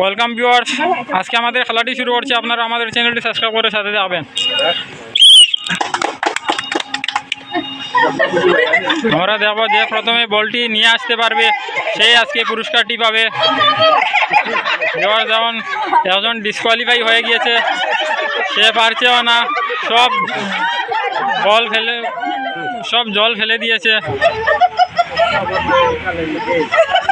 Welcome viewers, আজকে আমাদের খেলাটি শুরু করছে। আপনারা আমাদের চ্যানেলটি সাবস্ক্রাইব করে সাথে যাবেন আমরা দেখব যে প্রথমে বলটি নিয়ে আসতে পারবে সেই আজকে পুরস্কারটি পাবে। এবার যেমন একজন ডিসকোয়ালিফাই হয়ে গিয়েছে। সে পারছেও না, সব বল ফেলে, সব জল ফেলে দিয়েছে।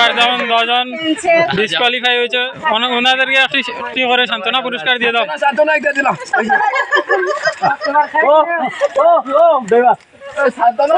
এবার যেমন দশজন ডিসকোয়ালিফাই হয়েছে। ওনা- ওনাদেরকে একটি করে সান্ত্বনা পুরস্কার দিয়ে দাও। সান্ত্বনা একটা দিলাম। ও ও ও সান্ত্বনা